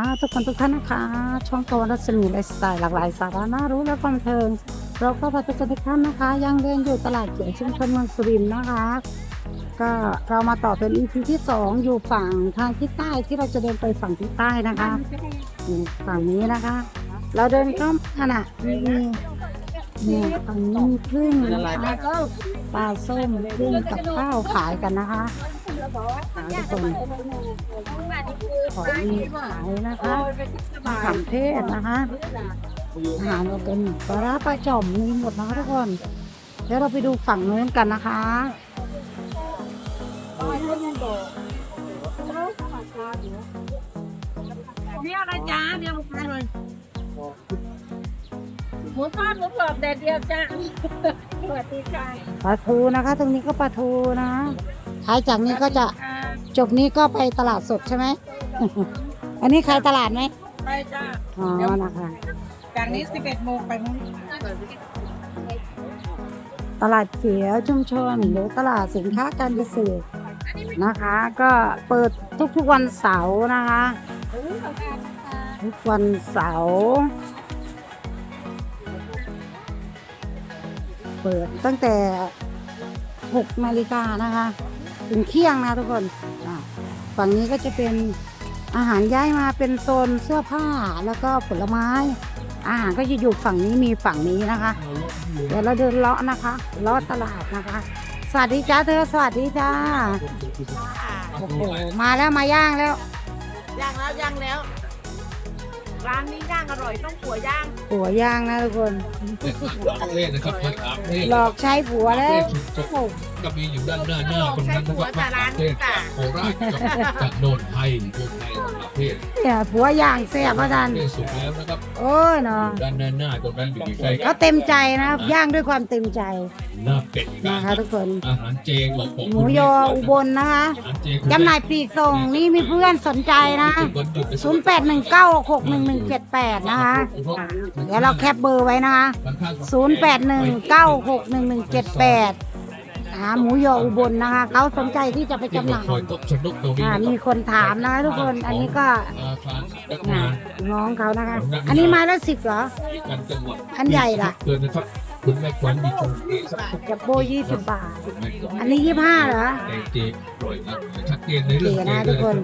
่าทุกคนทุกท่านนะคะ ช่องตะวันรัศมีไลฟ์สไตล์หลากหลายสาระน่ารู้และความบันเทิง เราก็พาทุกคนทุกท่านนะคะ ยังเดินอยู่ตลาดเขียวชุมชนเมืองสุรินทร์นะคะ ก็เรามาต่อเป็น EP ที่สองอยู่ฝั่งทางทิศใต้ที่เราจะเดินไปฝั่งทิศใต้นะคะฝั่งนี้นะคะ เราเดินเข้าขนาดมีนี่ฝั่งนี้พึ่งนะคะปลาส้มพึ่งกับข้าวขายกันนะคะ ของมีขายนะคะมะขามเทศนะคะอาหารเราเป็นปลาร้าปลาจ่อมมีหมดนะคะทุกคนเดี๋ยวเราไปดูฝั่งนู้นกันนะคะนี่อะไรจ้าเรียกลูกค้าเลยหมูทอดหมูกรอบแดดเดียวจ้าสวัสดีค่ะปลาทูนะคะ ตรงนี้ก็ปลาทูนะ ท้ายจากนี้ก็จะอ่าจบนี้ก็ไปตลาดสดใช่ไหม อันนี้ใครตลาดไหมไปจ้าอ๋อนะคะจากนี้ 11โมงไปนู้นตลาดเขียวชุมชนหรือตลาดสินค้าการเกษตรนะคะ ก็เปิดทุกๆวันเสาร์นะคะ ทุกวันเสาร์เปิดตั้งแต่6นาฬิกานะคะ ถึงเที่ยงนะทุกคนอะฝั่งนี้ก็จะเป็นอาหารย้ายมาเป็นโซนเสื้อผ้าแล้วก็ผลไม้ อาหารก็จะอยู่ฝั่งนี้มีฝั่งนี้นะคะ เดี๋ยวเราเดินเลาะนะคะเลาะตลาดนะคะ สวัสดีจ้าเธอสวัสดีจ้าโอ้โหมาแล้วมาย่างแล้วย่างแล้วย่างแล้ว ร้านนี้ย่างอร่อยต้องขัวย่างผัวย่างนะทุกคนเทศนะครับมะขามเทศหลอกใช้ผัวแล้วชุดโอ้โหก็มีอยู่ด้านหน้าหน้าคนนั้นนะครับมะขามเทศจากโคราชกับจากโนนไทยโนนไทยมะขามเทศเนี่ยผัวย่างเสียบอาจารย์เทศสุกแล้วนะครับโอ้ยเนาะด้านหน้าหน้าตรงนั้นอยู่ใกล้เขาเต็มใจนะย่างด้วยความเต็มใจหน้าเป็ดกานะคะทุกคนอาหารเจของผมหมูยออุบลนะคะอาหารเจจำหน่ายปลีกส่งนี่มีเพื่อนสนใจนะวันหยุด0 8 1 9 6 1 1 7 8นะคะเดี๋ยวเราแคปเบอร์ไว้นะคะ0 8 1 9 6 1 1 7 8 หาหมูยออุบลนะคะเขาสนใจที่จะไปที่จำหเราน่ายคอยตกสนุกตรงนี้อ่านะมีครับคนถามนะคะทุกคนอันนี้ก็อาคารสักน่ะงานน้องเขานะคะ อันนี้ไม้ละสิบเหรอกันจังหวัดอันใหญ่ล่ะเกินนะครับคุณแม่ขวัญมีชมเอสักจับโบยี่สิบบาทคุณแม่ขวัญอันนี้ยี่ห้าเหรอในเจปล่อยนะชัดเจนในเรื่เก๋องเจนะเลทุกยคน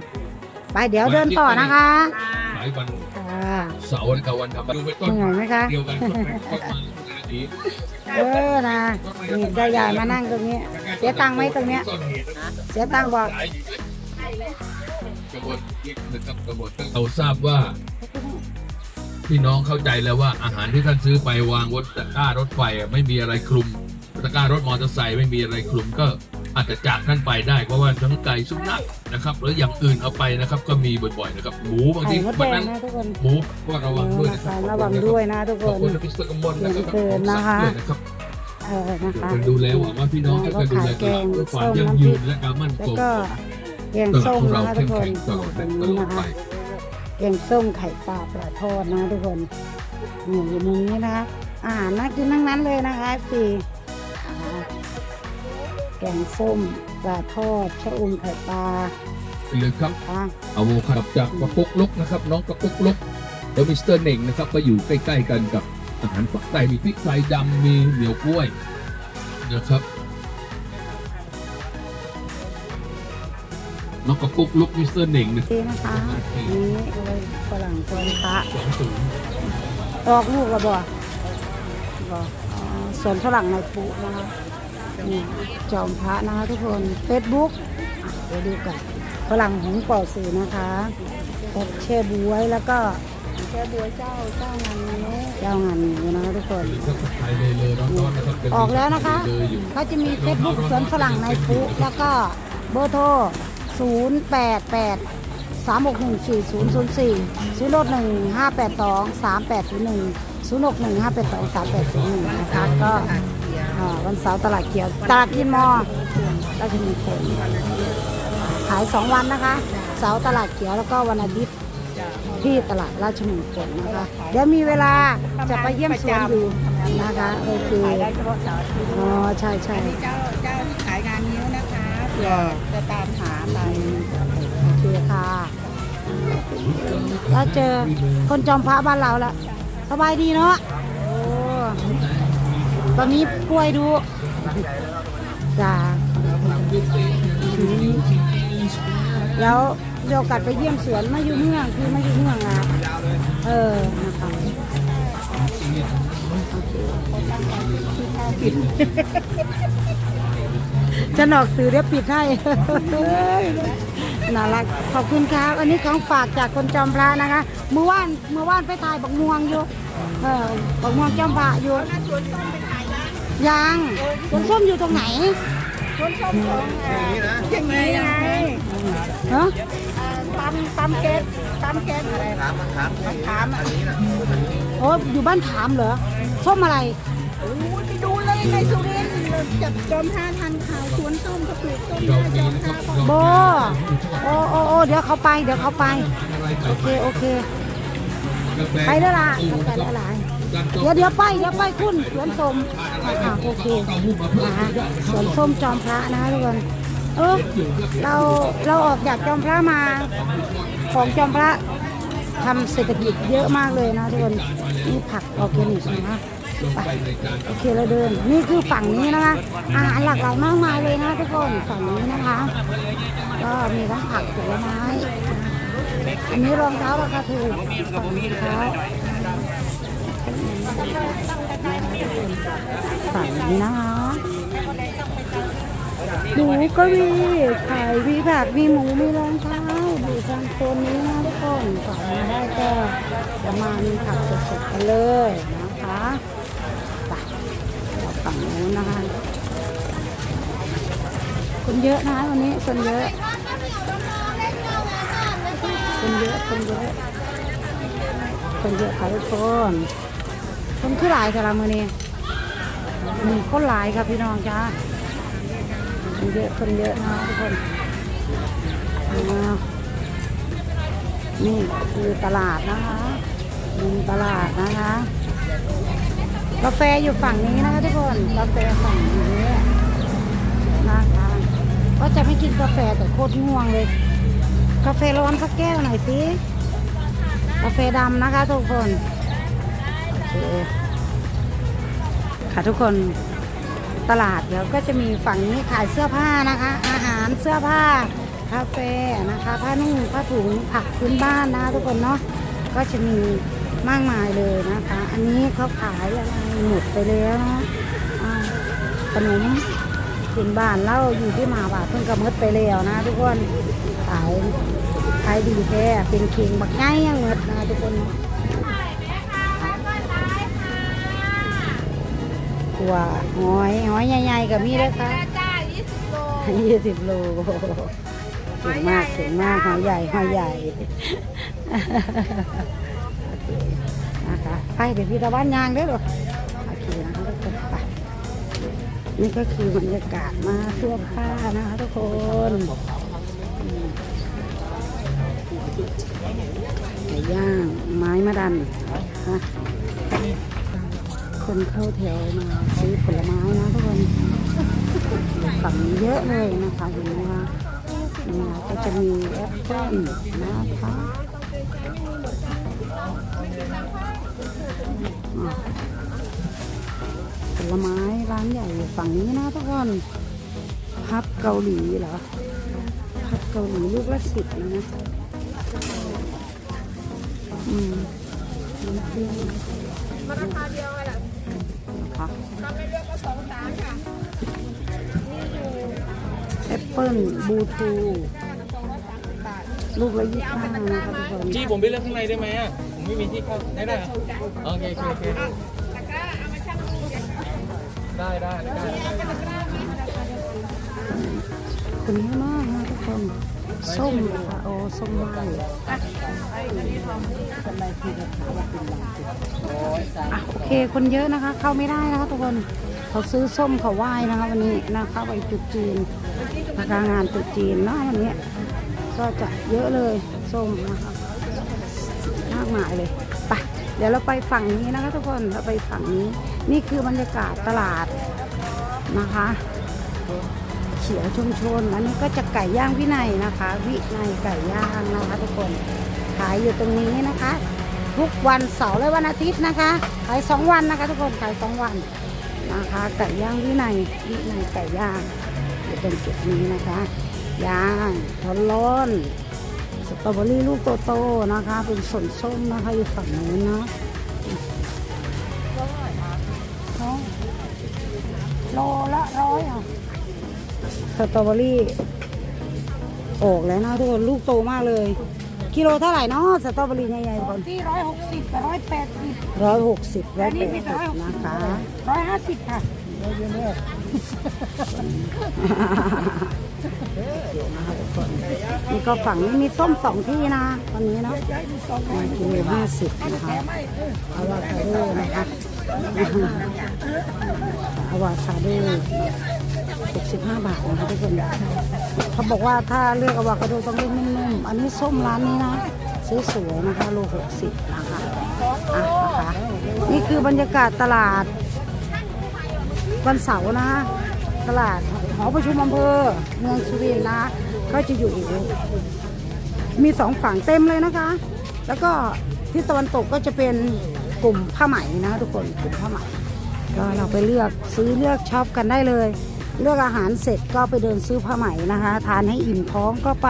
ไปเดี๋ยวเดินต่อนะคะหลายวันค่ะเสาร์กับวันธรรมดาดูไปต้นเหนื่อยไหมคะ เดียวกันก็ไม่ก็มานาทีเออนะนี่ได้ยายมานั่งตรงนี้ เสียตังค์ไหมตรงเนี้ยต้นเหตุเสียตังค์บอกหลายกระบวนการนะครับกระบวนการเราทราบว่า พี่น้องเข้าใจแล้วว่าอาหารที่ท่านซื้อไปวางบนตะกร้ารถไฟอะไม่มีอะไรคลุมตะกร้ารถมอเตอร์ไซค์ไม่มีอะไรคลุมก็ อาจจะจากท่านไปได้เพราะว่าทั้งไก่สุนัขนะครับหรืออย่างอื่นเอาไปนะครับ ก็มีบ่อยๆนะครับหมูบางไข่ทีมดแดวันงนั้นนะทุกคน หมูก็ระวังด้วยนะคเอรัอบระวังด้วยนะทุกคขอบน คุณพิสตรกมลนะครับเกินนะคะด้วยนะครับเออนะคะเป็นดูแลหวังว่าพี่น้องจะดูแลตลาดเพื่อความยั่งยืนและการมั่นแล้วคงก็แกงตลาดส้มของเรานะคะทุเข้กมคนแข็งตลอดตรงตนี้ลอดนะคะไป แกงส้มไข่ปลาปลาทอดนะทุกคนนี่อยู่มุมนี้นะคะอาหารน่ากินทั้งนั้นเลยนะคะสี่ แกงส้มปลาทอดชะอมไข่ปลาไปเลยครับอะเอาโวคาโดจากกระปุกลุกนะครับ น้องกระปุกลุกแล้วมิสเตอร์เน่งนะครับก็อยู่ใกล้ๆกันกับอาหารปักใต้มีพริกไทยดำมีเหนียวกล้วยนะครับน้องกระปุกลุกมิสเตอร์เน่งนะคดีนะคะนี่เลยฝรั่งตัวพระสองศูนย์ออกลูกแล้วบ่บ่อ๋อสวนฝรั่งในปุนะคะ นี่จอมพระนะคะทุกคนเฟซบุ๊กเดี๋ยวดูกันฝรั่งหงส์ปอสื่อนะคะแอดแช่บวยแล้วก็แช่บวยเจ้าเจ้างานนี้เจ้างานนี้นะคะทุกคนหรือก็ไทยเลยเลยร้อนๆนะครับออกแล้วนะคะเลยอยู่เขาจะมีเฟซบุ๊กสวนฝรั่งในปุแล้วก็เบอร์โทร 0 8 8 3 6 1 4 0 0 4 0 6 1 5 8 2 3 8 0 1 0 6 1 5 8 2 3 8 0 1 นะคะก็ อ่าวันเสาร์ตลาดเขียวตลาดกินมอราชมงคลขาย2วันนะคะ เสาร์ตลาดเขียวแล้วก็วันอาทิตย์ที่ตลาดราชมงคลนะคะ เดี๋ยวมีเวลาจะไปเยี่ยมสวนอยู่นะคะโอเคขายได้เฉพาะเสาร์อาทิตย์อ๋อใช่ใช่อันนี้เจ้าเจ้าที่ขายงานนิ้วนะคะเผื่อจะตามหาอะไรโอเคค่ะแล้วเจอคนจอมพระบ้านเราละสบายดีเนาะ โอ้ตอนนี้ป่วยดูจ้าแล้วเดี๋ยวกัดไปเยี่ยมสวนมาอยู่เมืองคือมาอยู่เมืองอะเออนะคะปิดจะหนอกสื่อเรียบปิดให้น่ารักขอบคุณครับ อันนี้ของฝากจากคนจอมพระนะคะ เมื่อวานเมื่อวานไปถ่ายบักม่วงอยู่ เออบักม่วงจอมพระอยู่ ยังสวนส้มอยู่ตรงไหนยังไงยังไงฮะตำตำเกสตำเกสอะไรถามถามถามอะโอ้อยู่บ้านถามเหรอส้มอะไรโอ้ยไปดูเลยในสุรินทร์จับจอมท่าทันข่าวสวนส้มเขาปลูกส้มเราได้จมีอมนะคท่ารับบอกโบโอ้โอ้โอ้เดี๋ยวเขาไปเดี๋ยวเขาไป โอเคโอเค ไปแล้วล่ะไปแล้วล่ะ เดี๋ยวเดี๋ยวไปเดี๋ยวไปคุณสวนส้มอ่าโอเคนะคะสวนส้มจอมพระนะคะทุกคนเออเราเราออกจากจอมพระมา ของจอมพระทำเศรษฐกิจเยอะมากเลยนะทุกคนนี่ผักออร์แกนิกนะคะโอเคเราเดิน นี่คือฝั่งนี้นะคะอาหารหลากหลายมากมายเลยนะทุกคนฝั่งนี้นะคะ ก็มีทั้งผักผลไม้อันนี้รองเท้าราคาถูกฝั่งนี้รองเท้า ฝั่งนี้นะคะหมูก็มีไข่มีผักมีหมูมีรองเท้าอยู่ทางโซนนี้นะทุกคนฝั่งมาได้ก็จะมามีผักสดๆกันเลยนะคะไปเราฝั่งนู้นนะคะคนเยอะนะคะวันนี้คนเยอะคนเยอะคนเยอะคนเยอะค่ะทุกคน คนคือหลายค่ละมือนี้มีคนหลายครับพี่น้องจ้าคนเยอะคนเยอะนะทุกคนนี่คือตลาดนะคะมุมตลาดนะคะกาแฟอยู่ฝั่งนี้นะคะทุกคนกาแฟฝั่งนี้นะคะก็จะไม่กินกาแฟแต่โคตรง่วงเลย กาแฟร้อนสักแก้วหน่อยสิกาแฟดำนะคะทุกคน เค ค่ะทุกคนตลาดเดี๋ยวก็จะมีฝั่งนี้ขายเสื้อผ้านะคะ อาหารเสื้อผ้าคาเฟ่นะคะผ้านุ่งผ้าถุงผักพื้นบ้านนะทุกคนเนาะก็จะมีมากมายเลยนะคะ อันนี้เขาขายอะไรหมดไปแล้วนะขนมพื้นบ้านเล่าอยู่ที่หมาบาทเพิ่งกระมดไปแล้วนะ ทุกคนขายขายดีแท้เป็นเคิงบักง่ายยังหมดนะคะทุกคนเนาะ ตัวหอยหอยใหญ่ๆกับมีด้วยค่ะจ้า20โลยี่สิบโลถึงมากถึงมากหอยใหญ่หอยใหญ่โอเคนะคะไปเดี๋ยวพี่ตะวันยางได้หรอโอเคนะคะทุกคนไปนี่ก็คือบรรยากาศมาเสื้อผ้านะคะทุกคนอืมไก่ย่างไม้มะดันนะ คนเข้าแถวมาซื้อผลไม้นะทุกคนฝั่งเยอะเลยนะคะเห็นไหมคะเนี่ยก็จะมีแอปเปิ้ลนะคะผลไม้ร้านใหญ่ฝั่งนี้นะทุกคนพับเกาหลีเหรอพับเกาหลีลูกละสิบนะนะอืมน้ำเปรี้ยวมาราคาเดียวกันแหละนะคะทำไม่เลือกก็สองสามค่ะแอปเปิ้ลบูทูลูกละยี่สิบห้านะคะทุกคนพี่ผมไปเลือกข้างในได้ไหมอะ ผมไม่มีที่เข้าได้ได้เหรอโอเคโอเคโอเคได้ได้ได้คนเยอะมากนะทุกคน ส้มค่ะโอ้ส้มม้อะโอเคคนเยอะนะคะ เข้าไม่ได้นะคะทุกคนเขาซื้อส้มเขาไหว้นะคะวันนี้นะคะไปจุดจีนนะคะงานจุดจีนเนาะวันนี้ ก็จะเยอะเลยส้มนะคะมากมายเลยไปเดี๋ยวเราไปฝั่งนี้นะคะทุกคนเราไปฝั่งนี้ นี่คือบรรยากาศตลาดนะคะ เขียวชุมชนอันนี้ก็จะไก่ย่างวินัยนะคะ วินัยไก่ย่างนะคะทุกคนขายอยู่ตรงนี้นะคะ ทุกวันเสาร์และวันอาทิตย์นะคะขายสองวันนะคะ ทุกคนขายสองวันนะคะไก่ย่างวินัยวินัยไก่ย่างอยู่ตรงจุดนี้นะคะย่างร้อนๆสตรอเบอรี่ลูกโตๆนะคะ เป็นส่วนส้มนะคะอยู่ฝั่งนู้นเนาะโลละร้อยอะ สตรอเบอรี่ออกแล้วนะทุกคนลูกโตมากเลย กิโลเท่าไหร่เนาะสตรอเบอรี่ใหญ่ๆทุกคนที่ร้อยหกสิบกับร้อยแปดสิบร้อยหกสิบร้อยอันแปนี้ดมีสิบร้อยหกสิบนะคะร้อยห้าสิบค่ะนี่ก็ฝั่งนี้มีส้มสองที่นะวันนี้เนาะกิโลห้าสิบนะคะอาวาคาโดนะคะอาวาคาโด หกสิบห้าบาทนะคะทุกคนเขาบอกว่าถ้าเลือกอาวาคาโดต้องเลือกนุ่มๆอันนี้ส้มร้านนี้นะสวยๆนะคะโลหกสิบนะคะอะนะคะนี่คือบรรยากาศตลาด วันเสาร์นะตลาดหอประชุมอำเภอเมืองสุรินทร์นะก็จะอยู่มีสองฝั่งเต็มเลยนะคะ แล้วก็ที่ตะวันตกก็จะเป็นกลุ่มผ้าไหมนะทุกคนกลุ่มผ้าไหมก็เราไปเลือกซื้อเลือกช็อปกันได้เลย เลือกอาหารเสร็จก็ไปเดินซื้อผ้าไหมนะคะ ทานให้อิ่มท้องก็ไป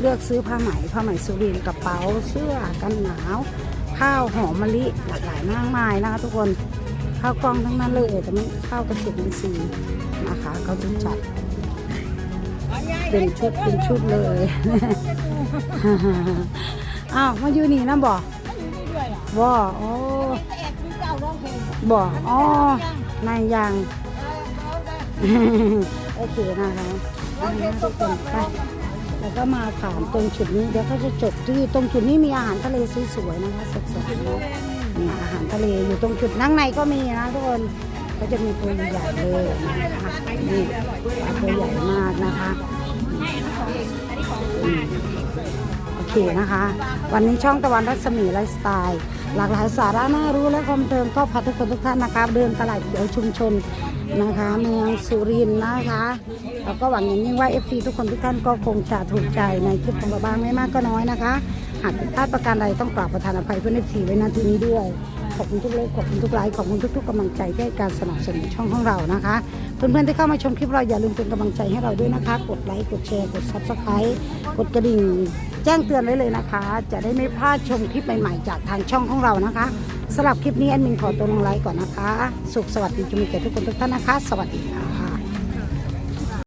เลือกซื้อผ้าไหมผ้าไหมสุรินกระเป๋าเสื้อกันหนาว ข้าวหอมมะลิหลากหลายมากมายนะคะ ทุกคนข้าวกล้องทั้งนั้นเลยแต่ไม่ข้าวกษตรอินทรีย์นะคะเขาจะจัดเป็นชุดเป็นชุดเลยอ้าวมาอยู่นี่นะบ่บ่โอ้แอบดูเจ้าร้องเพลงบ่อ๋อนยยัง โอเคนะคะอันนี้ทุกคนไปแล้วก็มาถามตรงจุดนี้เดี๋ยวก็จะจบที่ตรงจุดนี้มีอาหารทะเลสวยๆนะคะสดๆนาะมีอาหารทะเลอยู่ตรงจุดนั่งในก็มีนะทุกคนก็จะมีตัวใหญ่เลยนะคะนี่ตัวใหญ่มากนะคะ นะคะ วันนี้ช่องตะวันรัศมีไลฟ์สไตล์ หลากหลายสาระน่ารู้และความบันเทิงก็พาทุกคนทุกท่านนะคะเดินตลาดเขียวชุมชนนะคะ เมืองสุรินทร์นะคะแล้วก็หวังอย่างยิ่งว่าเอฟซีทุกคนทุกท่านก็คงจะถูกใจในคลิปของเราบ้างไม่มากก็น้อยนะคะ หากผิดพลาดประการใดต้องกราบประทานอภัยเพื่อนเอฟซีไว้ณที่นี้ด้วยขอบคุณทุกเล็กขอบคุณทุกไลค์ขอบคุณทุกๆกำลังใจที่ให้การสนับสนุนช่องของเรานะคะ เพื่อนๆที่เข้ามาชมคลิปเราอย่าลืมเป็นกำลังใจให้เราด้วยนะคะ กดไลค์กดแชร์กดซับสไครต์กดกระดิ่ง แจ้งเตือนไว้เลยนะคะ จะได้ไม่พลาดชมคลิปใหม่ๆ จากทางช่องของเรานะคะสำหรับคลิปนี้แอดมินขอตัวลงไลค์ก่อนนะคะ สุขสวัสดีจุมิเกตทุกคนทุกท่านนะคะ สวัสดีค่ะ